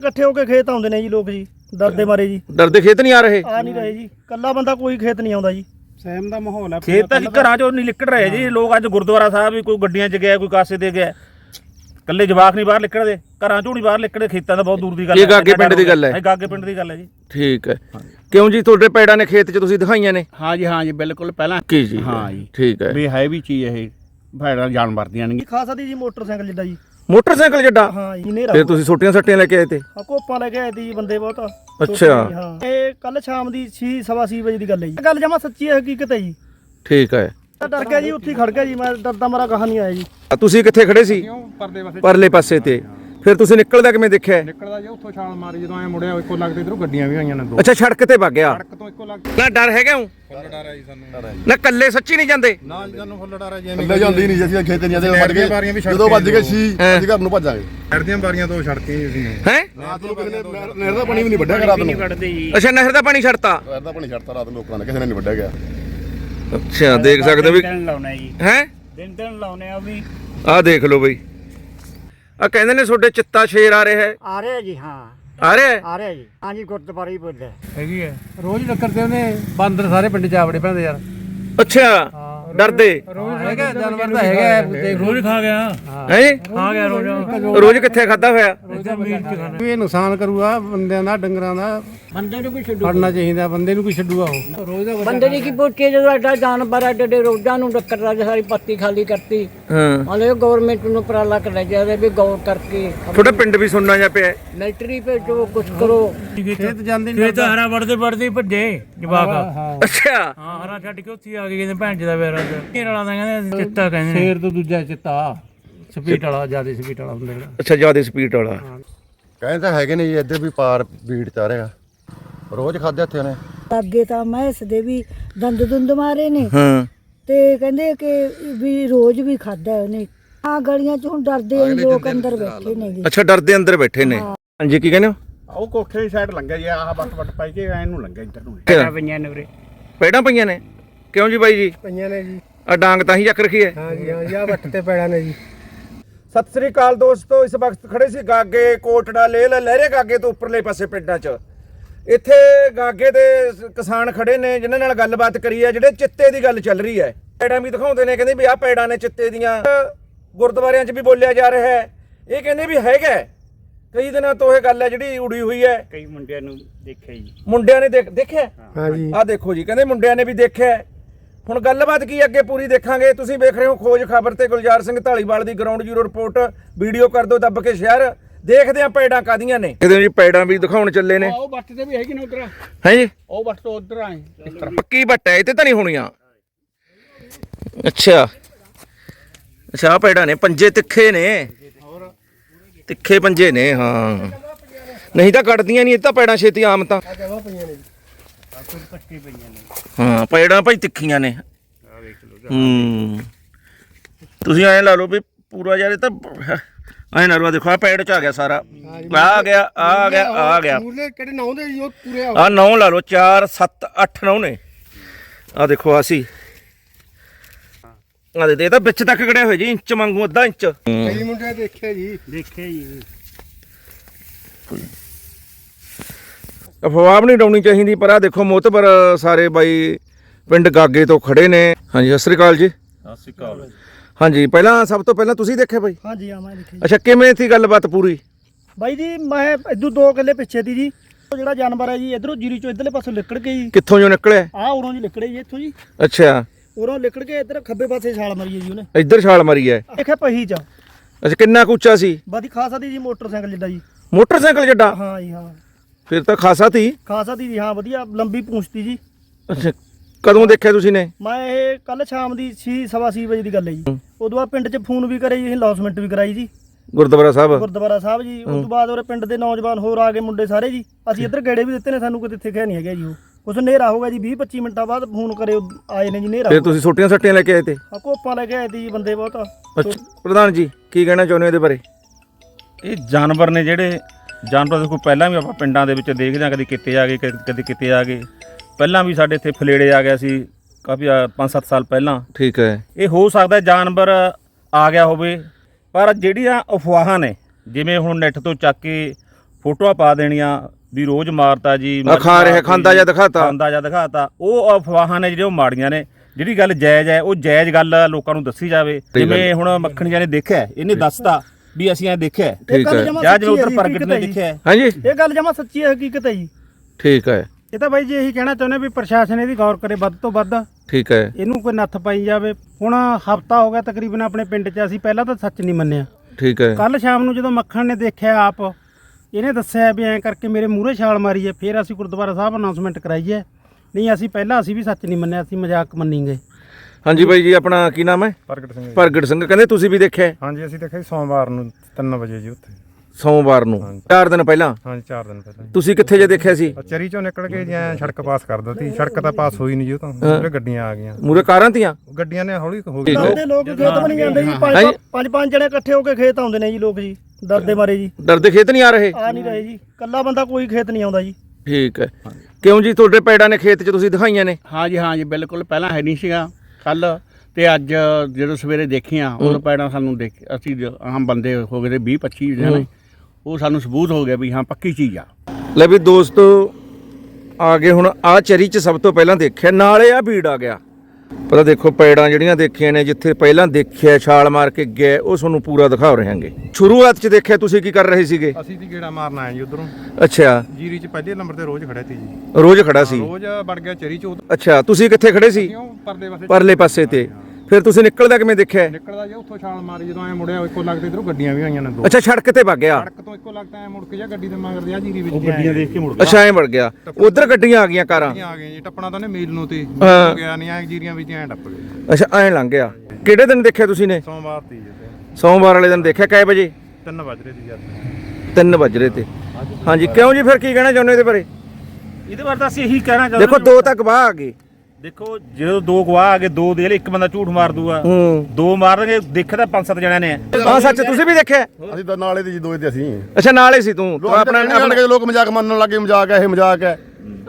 ਇਕੱਠੇ ਹੋ ਕੇ ਖੇਤ ਆਉਂਦੇ ਨੇ ਜੀ ਲੋਕ ਜੀ ਡਰਦੇ ਮਾਰੇ ਜੀ। ਡਰਦੇ ਖੇਤ ਨਹੀਂ ਆ ਰਹੇ? ਆ ਨਹੀਂ ਰਹੇ ਜੀ। ਕੱਲਾ ਬੰਦਾ ਕੋਈ ਖੇਤ ਨਹੀਂ ਆਉਂਦਾ ਜੀ। ਸਹਿਮ ਦਾ ਮਾਹੌਲ ਹੈ ਖੇਤ ਤਾਂ ਘਰਾਂ ਚੋਂ ਨਹੀਂ ਨਿਕਲ ਰਹੇ ਜੀ। ਲੋਕ ਅੱਜ ਗੁਰਦੁਆਰਾ ਸਾਹਿਬ ਵੀ ਕੋਈ ਗੱਡੀਆਂ 'ਚ ਗਿਆ ਕੋਈ ਕਾਸੇ ਦੇ ਗਿਆ। ਕੱਲੇ ਜਵਾਕ ਨਹੀਂ ਬਾਹਰ ਨਿਕਲਦੇ। ਘਰਾਂ ਚੋਂ ਨਹੀਂ ਬਾਹਰ ਨਿਕਲਦੇ। ਖੇਤਾਂ ਦਾ ਬਹੁਤ ਦੂਰ ਦੀ ਗੱਲ ਇਹ ਗਾਗੇ ਪਿੰਡ ਦੀ ਗੱਲ ਹੈ। ਇਹ ਗਾਗੇ ਪਿੰਡ ਦੀ ਗੱਲ ਹੈ ਜੀ। ਠੀਕ ਹੈ। ਕਿਉਂ ਜੀ? ਤੁਹਾਡੇ ਪੈੜਾਂ ਨੇ ਖੇਤ 'ਚ ਤੁਸੀਂ ਦਿਖਾਈਆਂ ਨੇ? ਹਾਂ ਜੀ ਹਾਂ ਜੀ ਬਿਲਕੁਲ। ਪਹਿਲਾਂ ਕੀ ਜੀ? ਹਾਂ ਜੀ। ਠੀਕ ਹੈ। ਵੀ ਹੈ ਵੀ ਚੀਜ਼ ਇਹ। ਭੈੜਾਂ ਜਾਨਵਰ ਦੀਆਂ ਨੇ ਖਾਸਾ ਦੀ ਜੀ ਮੋਟਰਸਾਈਕਲ ਜਿੱਡਾ ਜੀ। ਮੋਟਰਸਾਈਕਲ ਜੱਡਾ? ਹਾਂ ਜੀ ਨੇਰਾ ਫਿਰ ਤੁਸੀਂ ਛੋਟੀਆਂ ਸੱਟੀਆਂ ਲੈ ਕੇ ਆਏ ਤੇ? ਆ ਕੋਪਾਂ ਲੈ ਕੇ ਆਏ ਜੀ ਬੰਦੇ ਬਹੁਤ। ਅੱਛਾ। ਛੋਟੇ ਜੀ, ਹਾਂ। ਇਹ ਕੱਲ ਸ਼ਾਮ ਦੀ 6 ਸਵਾ ਛੇ ਵਜੇ ਦੀ ਗੱਲ ਹੈ ਜੀ। ਇਹ ਗੱਲ ਜਮਾ ਸੱਚੀ ਹੈ ਹਕੀਕਤ ਹੈ ਜੀ। ਠੀਕ ਹੈ। ਡਰ ਗਿਆ ਜੀ ਉੱਥੇ ਹੀ ਖੜ ਗਿਆ ਜੀ ਮੈਂ ਡਰਦਾ ਮਰਾ ਕਹਾ ਨਹੀਂ ਆਇਆ ਜੀ। ਆ ਤੁਸੀਂ ਕਿੱਥੇ ਖੜੇ ਸੀ? ਪਰਲੇ ਪਾਸੇ ਤੇ। ਫਿਰ ਤੁਸੀਂ ਨਿਕਲਦਾ ਕਿਵੇਂ ਦੇਖਿਆ ਨਿਕਲਦਾ ਜੇ ਉੱਥੋਂ ਛਾਲ ਮਾਰੀ ਜਦੋਂ ਐ ਮੁੜਿਆ ਇੱਕੋ ਲੱਗਦੇ ਇਧਰੋਂ ਗੱਡੀਆਂ ਵੀ ਆਈਆਂ ਨੇ ਦੋ। ਅੱਛਾ ਸੜਕ ਤੇ ਵਗ ਗਿਆ। ਸੜਕ ਤੋਂ ਇੱਕੋ ਲੱਗ ਨਾ ਡਰ ਹੈਗਾ ਹੂੰ ਫੁੱਲ ਡਰ ਹੈ ਜੀ ਸਾਨੂੰ। ਨਾ ਕੱਲੇ ਸੱਚੀ ਨਹੀਂ ਜਾਂਦੇ? ਨਾ ਜੀ ਸਾਨੂੰ ਫੁੱਲ ਡਰ ਹੈ ਜੀ ਥੱਲੇ ਜਾਂਦੀ ਨਹੀਂ ਜੀ ਅਸੀਂ ਖੇਤ ਨਹੀਂ ਜਾਂਦੇ ਵੱਜ ਦੀਆਂ ਬਾਰੀਆਂ ਵੀ ਗਏ ਜਦੋਂ ਵੱਜ ਗਏ। ਸੀ। ਅਸੀਂ ਘਰ ਨੂੰ ਭੱਜਾਂਗੇ। ਨਹਿਰ ਦੀਆਂ ਬਾਰੀਆਂ ਤੋਂ ਛੱਡ ਕੇ ਅਸੀਂ ਹੈ? ਰਾਤ ਨੂੰ ਕਿਸੇ ਨੇ ਨਹਿਰ- ਦਾ ਪਾਣੀ ਵੀ ਨਹੀਂ ਵੱਢਿਆ ਰਾਤ ਨੂੰ। ਅੱਛਾ ਨਹਿਰ ਦਾ ਪਾਣੀ ਛੱਡਤਾ? ਨਹਿਰ ਦਾ ਪਾਣੀ ਛੱਡਤਾ ਰਾਤ ਨੂੰ ਲੋਕਾਂ ਨੇ ਕਿਸੇ ਨੇ ਨਹੀਂ ਵੱਢਿਆ ਗਿਆ। ਅੱਛਾ ਦੇਖ ਸਕਦੇ ਵੀ ਦਿਨ ਲਾਉਣਾ ਜੀ। ਹੈ? ਦਿਨ ਦਿਨ ਲਾਉਣੇ ਆ ਵੀ। ਆਹ ਦੇਖ ਲਓ ਬਈ। ਆ ਕਹਿੰਦੇ ਨੇ ਤੁਹਾਡੇ ਚਿੱਤਾ ਸ਼ੇਰ ਆ ਰਿਹਾ ਹੈ। ਆ ਰਿਹਾ ਜੀ ਹਾਂ। ਆ ਰਿਹਾ ਹੈ? ਆ ਰਿਹਾ ਜੀ। ਹਾਂਜੀ ਗੁਰਦੁਆਰੇ ਹੀ ਬੋਲਦਾ ਹੈਗੀ ਹੈ। ਰੋਜ਼ ਟੱਕਰ ਤੇ ਉਹਨੇ ਬਾਂਦਰ ਸਾਰੇ ਪਿੰਡ ਚ ਆਵੜੇ ਪੈਂਦੇ ਯਾਰ। ਅੱਛਾ ਡਰਦੇ? ਹੈਗਾ ਜਾਨਵਰ ਤਾਂ ਹੈਗਾ ਦੇਖ ਰੋਜ਼ ਖਾ ਗਿਆ। ਹੈ? ਖਾ ਗਿਆ ਰੋਜ਼। ਰੋਜ਼ ਕਿੱਥੇ ਖਾਦਾ ਹੋਇਆ? ਇਹ ਨੁਕਸਾਨ ਕਰੂਗਾ ਬੰਦਿਆਂ ਦਾ ਡੰਗਰਾਂ ਦਾ। ਬੰਦੇ ਨੂੰ ਵੀ ਛੱਡੂ ਫੜਨਾ ਚਾਹੀਦਾ ਬੰਦੇ ਨੂੰ ਕੀ ਛੱਡੂਗਾ ਉਹ। ਰੋਜ਼ ਦਾ ਬੰਦੇ ਦੀ ਕੀ ਪੁੱਛੇ ਜਦੋਂ ਐਡਾ ਜਾਨਵਰ ਐਡੇ ਐਡੇ ਰੋਜ਼ਾਂ ਨੂੰ ਟੱਕਰਦਾ ਜੇ ਸਾਰੀ ਪੱਤੀ ਖਾਲੀ ਕਰਤੀ। ਹਾਂ। ਹਲੇ ਗਵਰਨਮੈਂਟ ਨੂੰ ਉਪਰਾਲਾ ਕਰਨਾ ਚਾਹੀਦਾ ਵੀ ਗੌਰ ਕਰਕੇ ਤੁਹਾਡਾ ਪਿੰਡ ਵੀ ਸੁਣਨਾ ਜਾ ਪਿਆ। ਮਿਲਟਰੀ ਭੇਜੋ ਕੁਝ ਕਰੋ। ਖੇਤ ਜਾਂਦੇ ਨਹੀਂ ਖੇਤ ਹਰਾ ਵੜਦੇ ਵੜਦੇ ਭੱਜੇ ਜਵਾਕ। ਅੱਛਾ। ਹਾਂ ਹਰਾ ਛੱਡ ਕੇ ਉੱਥੇ ਆ ਗਏ ਕਹਿੰਦੇ ਭੈਣ ਜੀ ਦਾ ਵੇਰਾ ਦਾ ਕਹਿੰਦੇ ਚਿੱਟਾ ਕਹਿੰਦੇ ਨੇ। ਸ਼ੇਰ ਤੋਂ ਦੂਜਾ ਚਿੱਤਾ ਸਪੀਡ ਵਾਲਾ ਜ਼ਿਆਦਾ ਸਪੀਡ ਵਾਲਾ ਹੁੰਦਾ ਜਿਹੜਾ। ਅੱਛਾ ਜ਼ਿਆਦਾ ਸਪੀਡ ਵਾਲਾ। ਕਹਿੰਦੇ ਤਾਂ ਹੈਗੇ ਨੇ ਜੀ ਇੱਧਰ ਵੀ ਪਾਰ ਬੀੜ ਚ ਆ ਰਿਹਾ। ਰੋਜ਼ ਖਾਦੇ ਹੱਥੇ ਨੇ ਅੱਗੇ ਤਾਂ ਮੈਸ ਦੇ ਵੀ ਦੰਦ ਦੁੰਦ ਮਾਰੇ ਨੇ। ਹਾਂ। ਤੇ ਕਹਿੰਦੇ ਕਿ ਵੀ ਰੋਜ਼ ਵੀ ਖਾਦਾ ਉਹਨੇ। ਆ ਗਲੀਆਂ ਚ ਹੁਣ ਡਰਦੇ ਆ ਲੋਕ ਅੰਦਰ ਬੈਠੇ ਨੇਗੇ ਅੱਛਾ ਡਰਦੇ ਅੰਦਰ ਬੈਠੇ ਨੇ। ਹਾਂਜੀ ਕੀ ਕਹਿੰਦੇ ਹੋ? ਉਹ ਕੋਠੇ ਦੀ ਸਾਈਡ ਲੰਘਿਆ ਜੀ ਆਹ ਬੱਟ ਬੱਟ ਪਾਈ ਕੇ ਐਨ ਨੂੰ ਲੰਘਿਆ ਇੱਧਰ ਨੂੰ। ਪਈਆਂ ਨੇ ਉਰੇ। ਪੈੜਾਂ ਪਈਆਂ ਨੇ? ਕਿਉਂ ਜੀ ਬਾਈ ਜੀ? ਪਈਆਂ ਨੇ ਜੀ। ਆ ਡਾਂਗ ਤਾਂ ਹੀ ਚੱਕ ਰੱਖੀ ਹੈ। ਹਾਂ ਜੀ ਹਾਂ ਜੀ ਆਹ ਬੱਟ ਤੇ ਪੈੜਾ ਨੇ ਜੀ। ਸਤਿ ਸ੍ਰੀ ਅਕਾਲ ਦੋਸਤੋ ਇਸ ਵਕਤ ਖੜੇ ਸੀ ਗਾਗੇ ਕੋਟੜਾ ਲੇਲ ਲਹਿਰੇ ਗਾਗੇ ਤੋਂ ਉੱਪਰਲੇ ਪਾਸੇ ਪਿੰਡਾਂ 'ਚ। ਇੱਥੇ ਗਾਗੇ ਦੇ ਕਿਸਾਨ ਖੜੇ ਨੇ ਜਿਨ੍ਹਾਂ ਨਾਲ ਗੱਲਬਾਤ ਕਰੀ ਹੈ ਜਿਹੜੇ ਚਿੱਤੇ ਦੀ ਗੱਲ ਚੱਲ ਰਹੀ ਹੈ। ਪੈੜਾਂ ਵੀ ਦਿਖਾਉਂਦੇ ਨੇ ਕਹਿੰਦੇ ਵੀ ਆਹ ਪੈੜਾਂ ਨੇ ਚਿੱਤੇ ਦੀਆਂ। ਗੁਰਦੁਆਰਿਆਂ 'ਚ ਵੀ ਬੋਲਿਆ ਜਾ ਰਿਹਾ ਹੈ। ਇਹ ਕਹਿੰਦੇ ਵੀ ਹੈਗਾ। ਕਈ ਦਿਨਾਂ ਤੋਂ ਇਹ ਗੱਲ ਹੈ ਜਿਹੜੀ ਉੜੀ ਹੋਈ ਹੈ। ਕਈ ਮੁੰਡਿਆਂ ਨੂੰ ਦੇਖਿਆ ਜੀ। ਮੁੰਡਿਆਂ ਨੇ ਦੇਖ- ਦੇਖਿਆ ਹਾਂ? ਜੀ। ਆਹ ਦੇਖੋ ਜੀ ਕਹਿੰਦੇ ਮੁੰਡਿਆਂ ਨੇ ਵੀ ਦੇਖਿਆ। ਹੁਣ ਗੱਲਬਾਤ ਕੀ ਅੱਗੇ ਪੂਰੀ ਦੇਖਾਂਗੇ। ਤੁਸੀਂ ਵੇਖ ਰਹੇ ਹੋ ਖੋਜ ਖਬਰ ਤੇ ਗੁਲਜ਼ਾਰ ਸਿੰਘ ਢਾਲੀਵਾਲ ਦੀ ਗਰਾਊਂਡ ਜ਼ੀਰੋ ਰਿਪੋਰਟ ਵੀਡੀਓ ਕਰ ਦਿਓ ਦੱਬ ਕੇ ਸ਼ੇਅਰ ਦੇਖਦੇ ਆ ਪੈੜਾਂ ਕਾਦੀਆਂ ਨੇ। ਇਹਦੇ ਜੀ ਪੈੜਾਂ ਵੀ ਦਿਖਾਉਣ ਚੱਲੇ ਨੇ। ਉਹ ਬੱਟ ਤੇ ਵੀ ਹੈਗੀ ਨਾ ਉਧਰ। ਹੈ ਜੀ? ਉਹ ਬੱਟ ਤੋਂ ਉਧਰ ਆਏ। ਇਸ ਤਰ੍ਹਾਂ ਪੱਕੀ ਬੱਟ ਹੈ ਇਹ ਤੇ ਤਾਂ ਨਹੀਂ ਹੋਣੀਆਂ। ਅੱਛਾ। ਅੱਛਾ ਪੈੜਾਂ ਨੇ। ਪੰਜੇ ਤਿੱਖੇ ਨੇ। ਤਿੱਖੇ ਪੰਜੇ ਨੇ ਹਾਂ। ਨਹੀਂ ਤਾਂ ਕੱਟਦੀਆਂ ਨਹੀਂ ਇਹ ਤਾਂ ਪੈੜਾਂ ਛੇਤੀ ਆਮ ਤਾਂ। ਹਾਂ ਪੈੜਾਂ ਭਾਈ ਤਿੱਖੀਆਂ ਨੇ। ਹੂੰ। ਤੁਸੀਂ ਐਂ ਲਾ ਲਓ ਵੀ ਪੂਰਾ ਯਾਰ ਇਹ ਤਾਂ ਐਂ ਨਾ ਲਓ ਦੇਖੋ ਆ ਪੈੜ ਚ ਆ ਗਿਆ ਸਾਰਾ। ਆ ਗਿਆ ਆ ਗਿਆ ਆ ਗਿਆ। ਪੂਰੇ ਕਿਹੜੇ ਨਾਉ ਦੇ ਜੀ ਉਹ ਪੂਰੇ ਆ 9 ਲਾ ਲਓ 4 7 8 9 ਨੇ। ਆ ਦੇਖੋ ਆ ਸੀ। ਆ ਦੇ ਇਹ ਤਾਂ ਵਿੱਚ ਤੱਕ ਖੜਿਆ ਹੋਇਆ ਜੀ ਇੰਚ ਵਾਂਗੂ ਅੱਧਾ ਇੰਚ। ਕਈ ਮੁੰਡੇ ਦੇਖਿਆ ਜੀ। ਦੇਖਿਆ ਜੀ ਅਫਵਾਹ ਨਹੀਂ ਡਾਉਣੀ ਚਾਹੀਦੀ ਪਰ ਆ ਦੇਖੋ ਮੋਤਬਰ ਸਾਰੇ ਬਾਈ ਪਿੰਡ ਗਾਗੇ ਤੋਂ ਖੜੇ ਨੇ। ਹਾਂਜੀ ਸਤਿ ਸ੍ਰੀ ਅਕਾਲ ਜੀ। ਸਤਿ ਸ਼੍ਰੀ ਅਕਾਲ। ਹਾਂਜੀ ਪਹਿਲਾਂ ਸਭ ਤੋਂ ਪਹਿਲਾਂ ਤੁਸੀਂ ਦੇਖਿਆ ਬਾਈ? ਹਾਂਜੀ ਆ ਮੈਂ ਦੇਖੀ ਅੱਛਾ ਕਿਵੇਂ ਸੀ ਗੱਲਬਾਤ ਪੂਰੀ? ਬਾਈ ਜੀ ਮੈਂ ਇਦੋਂ 2 ਕਿੱਲੇ ਪਿੱਛੇ ਦੀ ਜੀ। ਉਹ ਜਿਹੜਾ ਜਾਨਵਰ ਹੈ ਜੀ ਇਧਰੋਂ ਜੀਰੀ ਚੋਂ ਇਧਰਲੇ ਪਾਸੋਂ ਲਿਕੜ ਕੇ ਜੀ ਕਿੱਥੋਂ ਜੋ ਨਿਕਲਿਆ? ਆ ਉਰੋਂ ਜੀ ਲਿਕੜੇ ਜੀ ਇੱਥੋਂ ਜੀ। ਅੱਛਾ। ਉਰੋਂ ਲਿਕੜ ਕੇ ਇਧਰ ਖੱਬੇ ਪਾਸੇ ਛਾਲ ਮਾਰੀ ਹੈ ਜੀ ਉਹਨੇ। ਇੱਧਰ ਛਾਲ ਮਾਰੀ ਹੈ। ਦੇਖਿਆ ਪਹੀ ਚ। ਅੱਛਾ ਕਿੰਨਾ ਕੁ ਉੱਚਾ ਸੀ? ਬਾਦੀ ਖਾਸਾ ਦੀ ਜੀ ਮੋਟਰਸਾਈਕਲ ਜਿੱਡਾ ਜੀ। ਮੋਟਰਸਾਈਕਲ ਜੱਡਾ? ਹਾਂ ਜੀ ਹਾਂ। ਫਿਰ ਤਾਂ ਖਾਸਾ ਤੀ ਖਾਸਾ ਦੀ ਜੀ ਹਾਂ ਵਧੀਆ ਲੰਬੀ ਪੂੰਛਤੀ ਜੀ। ਅੱਛਾ ਕਦੋਂ ਦੇਖਿਆ ਤੁਸੀਂ ਨੇ? ਮੈਂ ਇਹ ਕੱਲ ਸ਼ਾਮ ਦੀ 6 ਸਵਾ ਛੇ ਵਜੇ ਦੀ ਗੱਲ ਹੈ ਜੀ। ਉਦੋਂ ਬਾਅਦ ਪਿੰਡ 'ਚ ਫੋਨ ਵੀ ਕਰੇ ਜੀ ਅਸੀਂ ਲੌਸਮੈਂਟ ਵੀ ਕਰਾਈ ਜੀ। ਗੁਰਦੁਆਰਾ ਸਾਹਿਬ? ਗੁਰਦੁਆਰਾ ਸਾਹਿਬ ਜੀ ਉਸ ਤੋਂ ਬਾਅਦ ਉਹਦੇ ਪਿੰਡ ਦੇ ਨੌਜਵਾਨ ਹੋਰ ਆ ਗਏ ਮੁੰਡੇ ਸਾਰੇ ਜੀ। ਅਸੀਂ ਇੱਧਰ ਗੇੜੇ ਵੀ ਦਿੱਤੇ ਨੇ ਸਾਨੂੰ ਕਿਤੇ ਦਿਖਿਆ ਨਹੀਂ ਹੈਗਾ ਜੀ ਉਹ। ਉਸ ਹਨੇਰਾ ਹੋ ਗਿਆ ਜੀ 20 25 ਮਿੰਟਾਂ ਬਾਅਦ ਫੋਨ ਕਰੇ ਉਹ ਆਏ ਨੇ ਜੀ ਹਨੇਰਾ ਫਿਰ ਤੁਸੀਂ ਛੋਟੀਆਂ ਸੱਟੀਆਂ ਲੈ ਕੇ ਆਏ ਤੇ? ਆ ਕੋਪਾਂ ਲੈ ਕੇ ਆਏ ਸੀ ਜੀ ਬੰਦੇ ਬਹੁਤ। ਅੱਛਾ ਪ੍ਰਧਾਨ ਜੀ ਕੀ ਕਹਿਣਾ ਚਾਹੁੰਦੇ ਹੋ ਇਹਦੇ ਬਾਰੇ? ਇਹ ਜਾਨਵਰ ਨੇ ਜਿਹੜੇ ਜਾਨਵਰ ਦੇਖੋ ਪਹਿਲਾਂ ਵੀ ਆਪਾਂ ਪਿੰਡਾਂ ਦੇ ਵਿੱਚ ਦੇਖਦੇ ਹਾਂ ਕਦੀ ਕਿਤੇ ਆ ਗਏ ਕਦੀ ਕਿਤੇ ਆ ਗਏ। ਪਹਿਲਾਂ ਵੀ ਸਾਡੇ ਇੱਥੇ ਫਲੇੜੇ ਆ ਗਿਆ ਸੀ ਕਾਫੀ 5-7 ਸਾਲ ਪਹਿਲਾਂ। ਠੀਕ ਹੈ। ਇਹ ਹੋ ਸਕਦਾ ਜਾਨਵਰ ਆ ਗਿਆ ਹੋਵੇ ਪਰ ਜਿਹੜੀਆਂ ਅਫਵਾਹਾਂ ਨੇ ਜਿਵੇਂ ਹੁਣ ਨੈਟ ਤੋਂ ਚੱਕ ਕੇ ਫੋਟੋਆਂ ਪਾ ਦੇਣੀਆਂ ਵੀ ਰੋਜ਼ ਮਾਰਤਾ ਜੀ ਖਾ ਰਿਹਾ, ਖਾਂਦਾ ਜਾਂ ਦਿਖਾਤਾ। ਖਾਂਦਾ ਜਾਂ ਦਿਖਾਤਾ ਉਹ ਅਫਵਾਹਾਂ ਨੇ ਜਿਹੜੇ ਉਹ ਮਾੜੀਆਂ ਨੇ। ਜਿਹੜੀ ਗੱਲ ਜਾਇਜ਼ ਹੈ ਉਹ ਜਾਇਜ਼ ਗੱਲ ਲੋਕਾਂ ਨੂੰ ਦੱਸੀ ਜਾਵੇ। ਜਿਵੇਂ ਹੁਣ ਮੱਖਣ ਨੇ ਦੇਖਿਆ ਇਹਨੇ ਦੱਸਤਾ ਵੀ ਅਸੀਂ ਐ ਦੇਖਿਆ ਇਹ ਠੀਕ ਹੈ। ਜਮਾਂ ਜਾਂ ਸੱਚੀ ਜਿਵੇਂ ਹੈ ਉਧਰ ਜੀ, ਪ੍ਰਗਟ ਨੇ ਹੈ ਦੇਖਿਆ ਹਾਂਜੀ। ਇਹ ਗੱਲ ਜਮਾ ਸੱਚੀ ਹੈ ਹਕੀਕਤ ਹੈ ਜੀ। ਠੀਕ ਹੈ। ਇਹ ਤਾਂ ਬਾਈ ਜੀ ਇਹੀ ਕਹਿਣਾ ਚਾਹੁੰਦੇ ਵੀ ਪ੍ਰਸ਼ਾਸਨ ਇਹਦੀ ਗੌਰ ਕਰੇ ਵੱਧ ਤੋਂ ਵੱਧ। ਠੀਕ ਹੈ। ਇਹਨੂੰ ਕੋਈ ਨੱਥ ਪਾਈ ਜਾਵੇ। ਹੁਣ ਹਫਤਾ ਹੋ ਗਿਆ ਤਕਰੀਬਨ ਆਪਣੇ ਪਿੰਡ 'ਚ ਅਸੀਂ ਪਹਿਲਾਂ ਤਾਂ ਸੱਚ ਨਹੀਂ ਮੰਨਿਆ। ਠੀਕ ਹੈ। ਕੱਲ ਸ਼ਾਮ ਨੂੰ ਜਦੋਂ ਮੱਖਣ ਨੇ ਦੇਖਿਆ ਆਪ ਇਹਨੇ ਦੱਸਿਆ ਵੀ ਐਂ ਕਰਕੇ ਮੇਰੇ ਮੂਹਰੇ ਛਾਲ ਮਾਰੀ ਹੈ। ਫਿਰ ਅਸੀਂ ਗੁਰਦੁਆਰਾ ਸਾਹਿਬ ਅਨਾਉਂਸਮੈਂਟ ਕਰਾਈ ਹੈ। ਨਹੀਂ ਅਸੀਂ ਪਹਿਲਾਂ ਅਸੀਂ ਵੀ ਸੱਚ ਨਹੀਂ ਮੰਨਿਆ ਅਸੀਂ ਮਜ਼ਾਕ ਮੰਨੀ ਗਏ ਹਾਂਜੀ ਬਾਈ ਜੀ ਆਪਣਾ ਕੀ ਨਾਮ ਹੈ? ਪ੍ਰਗਟ ਸਿੰਘ ਜੀ। ਪ੍ਰਗਟ ਸਿੰਘ ਕਹਿੰਦੇ ਤੁਸੀਂ ਵੀ ਦੇਖਿਆ ਹਾਂਜੀ ਅਸੀਂ ਦੇਖਿਆ ਸੀ ਸੋਮਵਾਰ ਨੂੰ 3 ਵਜੇ ਜੀ ਉੱਥੇ। ਸੋਮਵਾਰ ਨੂੰ 4 ਦਿਨ ਪਹਿਲਾਂ? ਹਾਂਜੀ 4 ਦਿਨ ਪਹਿਲਾਂ ਤੁਸੀਂ ਕਿੱਥੇ ਜੇ ਦੇਖਿਆ ਸੀ? ਚਰੀ ਚੋਂ ਨਿਕਲ ਕੇ ਜੀ ਐਂ ਸੜਕ ਪਾਸ ਕਰ ਦਿੱਤੀ। ਸੜਕ ਤਾਂ ਪਾਸ ਹੋਈ ਨਹੀਂ ਜੀ ਉਹ ਤਾਂ ਉਹਦੇ ਗੱਡੀਆਂ ਆ ਗਈਆਂ। ਮੂਰੇ ਕਾਰਾਂ ਤੀਆਂ? ਗੱਡੀਆਂ ਨੇ ਹੌਲੀ ਹੋ ਗਈ ਡਰਦੇ ਲੋਕ ਖੇਤ ਬਣੀ ਜਾਂਦੇ ਜੀ ਪੰਜ ਹਾਂਜੀ। ਪੰਜ ਪੰਜ ਜਣੇ ਇਕੱਠੇ ਹੋ ਕੇ ਖੇਤ ਆਉਂਦੇ ਨੇ ਜੀ ਲੋਕ ਜੀ ਡਰਦੇ ਮਾਰੇ ਜੀ। ਡਰਦੇ ਖੇਤ ਨਹੀਂ ਆ ਰਹੇ? ਆ ਨਹੀਂ ਰਹੇ ਜੀ। ਕੱਲਾ ਬੰਦਾ ਕੋਈ ਖੇਤ ਨਹੀਂ ਆਉਂਦਾ ਜੀ। ਠੀਕ ਹੈ। ਕਿਉਂ ਜੀ ਤੁਹਾਡੇ ਪੈੜਾਂ ਨੇ ਖੇਤ 'ਚ ਤੁਸੀਂ ਦਿਖਾਈਆਂ ਨੇ? ਹਾਂ ਜੀ ਹਾਂ ਜੀ ਬਿਲਕੁਲ। ਪਹਿਲਾਂ ਹੈ ਨਹੀਂ ਸੀਗਾ। ਕੱਲ ਤੇ ਅੱਜ ਜਦੋਂ ਸਵੇਰੇ ਦੇਖੀਆਂ ਉਦੋਂ ਪੈੜਾਂ ਸਾਨੂੰ ਦੇਖ ਅਸੀਂ ਜ- ਆਮ ਬੰਦੇ ਹੋ ਗਏ ਤੇ 20 25 ਜਣੇ ਉਹ ਸਾਨੂੰ ਸਬੂਤ ਹੋ ਗਿਆ ਵੀ ਹਾਂ ਪੱਕੀ ਚੀਜ਼ ਆ। ਲੈ ਵੀ ਦੋਸਤੋ ਆ ਗਏ ਹੁਣ ਆ ਚਰੀ 'ਚ ਸਭ ਤੋਂ ਪਹਿਲਾਂ ਦੇਖਿਆ ਨਾਲੇ ਆ ਭੀੜ ਆ ਗਿਆ। ਪਤਾ ਦੇਖੋ ਪੈੜਾਂ ਜਿਹੜੀਆਂ ਦੇਖੀਆਂ ਨੇ ਜਿੱਥੇ ਪਹਿਲਾਂ ਦੇਖਿਆ ਛਾਲ ਮਾਰ ਕੇ ਗਏ ਉਹ ਤੁਹਾਨੂੰ ਪੂਰਾ ਦਿਖਾ ਰਹਾਂਗੇ ਸ਼ੁਰੂਆਤ 'ਚ ਦੇਖਿਆ ਤੁਸੀਂ ਕੀ ਕਰ ਰਹੇ ਸੀਗੇ? ਅਸੀਂ ਦੀ ਗੇੜਾ ਮਾਰਨ ਆਏ ਜੀ ਉਧਰੋਂ। ਅੱਛਾ। ਜੀਰੀ ਚ ਪਹਿਲੇ ਨੰਬਰ ਤੇ ਰੋਜ਼ ਖੜਿਆ ਸੀ ਜੀ। ਰੋਜ਼ ਖੜਾ ਸੀ। ਰੋਜ਼ ਵੜ ਗਿਆ ਚਰੀ ਚ ਉਦੋਂ ਅੱਛਾ ਤੁਸੀਂ ਕਿੱਥੇ ਖੜੇ ਸੀ? ਕਿਉਂ ਪਰਲੇ ਪਾਸੇ ਪਰਲੇ ਪਾਸੇ ਤੇ। ਫਿਰ ਤੁਸੀਂ ਨਿਕਲਦਾ ਕਿਵੇਂ ਦੇਖਿਆ? ਨਿਕਲਦਾ ਜੀ ਉੱਥੋਂ ਛਾਲ ਮਾਰੀ ਜਦੋਂ ਐ ਮੁੜਿਆ ਇੱਕੋ ਲੱਗਦੇ ਇਧਰੋਂ ਗੱਡੀਆਂ ਵੀ ਆਈਆਂ ਨੇ ਦੋ ਅੱਛਾ ਸੜਕ ਤੇ ਵਗ ਗਿਆ? ਸੜਕ ਤੋਂ ਇੱਕੋ ਲੱਗਦਾ ਐ ਮੁੜ ਕੇ ਜਾਂ ਗੱਡੀ ਦੇ ਮਗਰ ਦੀ ਆ ਜੀਰੀ ਵਿੱਚ ਗੱਡੀਆਂ ਦੇਖ ਕੇ ਮੁੜ ਅੱਛਾ ਐਂ ਵੜ ਗਿਆ। ਉਧਰ ਗੱਡੀਆਂ ਆ ਗਈਆਂ ਕਾਰਾਂ? ਆ ਗਏ ਜੀ ਟੱਪਣਾ ਤਾਂ ਉਹਨੇ ਮੀਲ ਨੂੰ ਤੇ। ਹਾਂ। ਗਿਆ ਨਹੀਂ ਐ ਜੀਰੀਆਂ ਵਿੱਚ ਐ ਟੱਪ ਗਏ। ਅੱਛਾ ਐਂ ਲੰਘ ਗਿਆ। ਕਿਹੜੇ ਦਿਨ ਦੇਖਿਆ ਤੁਸੀਂ ਨੇ? ਸੋਮਵਾਰ ਤੀ। ਜੀ ਸੋਮਵਾਰ ਵਾਲੇ ਦਿਨ ਦੇਖਿਆ ਕਿੰਨੇ ਵਜੇ? 3 ਵਜ ਰਹੇ ਸੀ ਜਦ 3 ਵਜ ਰਹੇ ਤੇ। ਹਾਂਜੀ ਕਿਉਂ ਜੀ ਫਿਰ ਕੀ ਕਹਿਣਾ ਚਾਹੁੰਦੇ ਇਹਦੇ ਬਾਰੇ? ਇਹਦੇ ਬਾਰੇ ਤਾਂ ਅਸੀਂ ਇਹੀ ਕਹਿਣਾ ਚਾਹੁੰਦੇ ਦੇਖੋ ਦੋ ਤਾਂ ਗਵਾਹ ਆ ਗਏ। ਦੇਖੋ ਜਦੋਂ ਦੋ ਗਵਾਹ ਆ ਗਏ ਦੋ ਦੇ ਇੱਕ ਬੰਦਾ ਝੂਠ ਮਾਰ ਦੂਗਾ। ਹੂੰ। ਦੋ ਮਾਰਨਗੇ ਦੇਖਿਆ ਤਾਂ ਪੰਜ ਸੱਤ ਜਣਿਆਂ ਨੇ। ਹਾਂ ਸੱਚ ਤੁਸੀਂ ਵੀ ਦੇਖਿਆ? ਅਸੀਂ ਤਾਂ ਨਾਲੇ ਦੇ ਜੀ ਦੋਏ ਤੇ ਅਸੀਂ। ਅੱਛਾ ਨਾਲ ਸੀ ਤੂੰ? ਤੂੰ ਆਪਣਾ ਆਪਣਾ ਕੇ ਲੋਕ ਮਜ਼ਾਕ ਮੰਨਣ ਲੱਗੇ ਮਜ਼ਾਕ ਹੈ ਇਹ ਮਜ਼ਾਕ ਹੈ।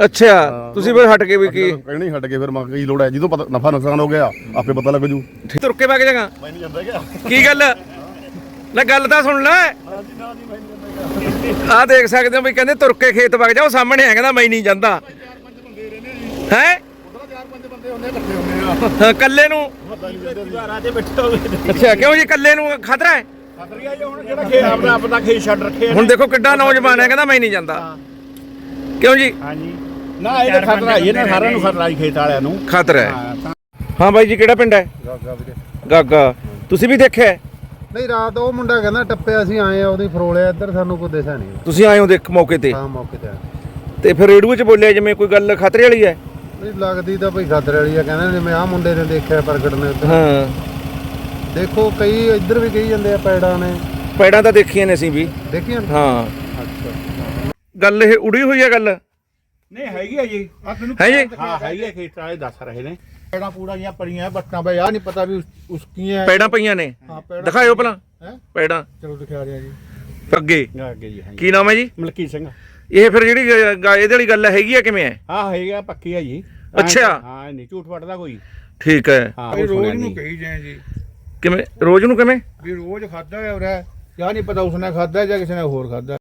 ਅੱਛਾ ਤੁਸੀਂ ਫਿਰ ਹਟ ਕੇ ਵੀ ਕੀ? ਕਹਿਣੀ ਹਟ ਕੇ ਫਿਰ ਮੈਂ ਕੀ ਲੋੜ ਹੈ? ਜਦੋਂ ਪਤਾ ਨਫਾ ਨੁਕਸਾਨ ਹੋ ਗਿਆ ਆਪੇ ਪਤਾ ਲੱਗ। ਜੂ ਤੁਰ ਕੇ ਵਗ ਜਾਗਾ ਮੈਂ ਨਹੀਂ ਜਾਂਦਾ ਗਿਆ ਕੀ ਗੱਲ? ਲੈ ਗੱਲ ਤਾਂ ਸੁਣ ਲੈ। ਆ ਦੇਖ ਸਕਦੇ ਹੋ ਵੀ ਕਹਿੰਦੇ ਤੁਰ ਕੇ ਖੇਤ ਵਗ ਜਾ ਉਹ ਸਾਹਮਣੇ ਹੈ ਕਹਿੰਦਾ ਮੈਂ ਨਹੀਂ ਜਾਂਦਾ। ਹੈ? ਹਾਂ ਕੱਲੇ ਨੂੰ? ਅੱਛਾ ਕਿਉਂ ਜੀ ਕੱਲੇ ਨੂੰ ਖਤਰਾ ਹੈ? ਆਪਣਾ ਆਪਣਾ ਖੇਤ ਛੱਡ ਰੱਖੇ ਹੁਣ ਦੇਖੋ ਕਿੱਡਾ ਨੌਜਵਾਨ ਹੈ ਕਹਿੰਦਾ ਮੈਂ ਨਹੀਂ ਜਾਂਦਾ। ਕਿਉਂ ਜੀ? ਨਾ ਇਹ ਤਾਂ ਖਤਰਾ ਇਹ ਨਾ ਸਾਰਿਆਂ ਨੂੰ ਖਤਰਾ ਹੀ ਖੇਤ ਵਾਲਿਆਂ ਨੂੰ। ਖਤਰਾ ਹੈ। ਹਾਂ ਬਾਈ ਜੀ ਕਿਹੜਾ ਪਿੰਡ ਹੈ? ਗਾਗਾ ਤੁਸੀਂ ਵੀ ਦੇਖਿਆ ਹੈ? ਨਹੀਂ ਰਾਤ ਉਹ ਮੁੰਡਾ ਕਹਿੰਦਾ ਟੱਪਿਆ ਸੀ ਆਏ ਆ ਉਹਦੀ ਫਰੋਲਿਆ ਇੱਧਰ ਸਾਨੂੰ ਕੋਈ ਦਿਸਿਆ ਨਹੀਂ। ਤੁਸੀਂ ਆਏ ਹੋ ਦੇਖ ਮੌਕੇ ਤੇ। ਤਾਂ ਮੌਕੇ ਤੇ। ਤੇ ਫਿਰ ਰੇਡੂਏ 'ਚ ਬੋਲਿਆ ਜਿਵੇਂ ਕੋਈ ਗੱਲ ਖਤਰੇ ਵਾਲੀ ਹੈ? ਨਹੀਂ ਲੱਗਦੀ ਤਾਂ ਭਈ ਖਤਰੇ ਵਾਲੀ ਆ ਕਹਿੰਦੇ ਜਿਵੇਂ ਆਹ ਮੁੰਡੇ ਨੇ ਦੇਖਿਆ ਪ੍ਰਗਟ ਨੇ ਉੱਧਰ। ਹਾਂ। ਦੇਖੋ ਕਈ ਇੱਧਰ ਵੀ ਕਹੀ ਜਾਂਦੇ ਆ ਪੈੜਾਂ ਨੇ। ਪੈੜਾਂ ਤਾਂ ਦੇਖੀਆਂ ਨੇ ਅਸੀਂ ਵੀ। ਦੇਖੀਆਂ ਹਾਂ। ਗੱਲ ਇਹ ਉੜੀ ਹੋਈ ਹੈ ਗੱਲ? ਨਹੀਂ ਹੈਗੀ ਆ ਜੀ। ਆ ਤੈਨੂੰ ਹੈ ਜੀ? ਹਾਂ ਹੈਗੀ ਆ ਖੇਤ ਵਾਲੇ ਦੱਸ ਰਹੇ ਨੇ। ਪੈੜਾਂ ਪੂੜਾ ਜੀਆਂ ਪੜੀਆਂ ਬੱਟਾਂ ਬਈ ਆ ਨਹੀਂ ਪਤਾ ਵੀ ਉਸ- ਉਸ ਕੀ ਹੈ। ਪੈੜਾਂ ਪਈਆਂ ਨੇ। ਹਾਂ ਪੈੜਾਂ ਦਿਖਾਇਓ ਭਲਾ ਹੈਂ? ਪੈੜਾਂ। ਚਲੋ ਦਿਖਾ ਰਿਹਾ ਜੀ। ਅੱਗੇ। ਅੱਗੇ ਜੀ ਹਾਂ ਕੀ ਨਾਮ ਹੈ ਜੀ? ਮਲਕੀ ਸਿੰਘ। ਇਹ ਫਿਰ ਜਿਹੜੀ ਗ- ਇਹਦੇ ਵਾਲੀ ਗੱਲ ਹੈਗੀ ਆ ਕਿਵੇਂ ਹੈ? ਹਾਂ ਹੈਗਾ ਪੱਕੀ ਹੈ ਜੀ। ਅੱਛਾ। ਹਾਂ ਨਹੀਂ ਝੂਠ ਪੜਦਾ ਕੋਈ। ਠੀਕ ਹੈ। ਹਾਂ ਰੋਜ਼ ਨੂੰ ਕਹੀ ਜਾਏ ਜੀ। ਕਿਵੇਂ ਰੋਜ਼ ਨੂੰ ਕਿਵੇਂ? ਵੀ ਰੋਜ਼ ਖਾਦਾ ਹੈ ਉਰੇ। ਯਾ ਨਹੀਂ ਪਤਾ ਉਸਨੇ ਖਾਦਾ ਜਾਂ ਕਿਸੇ ਨੇ ਹੋਰ ਖਾਦਾ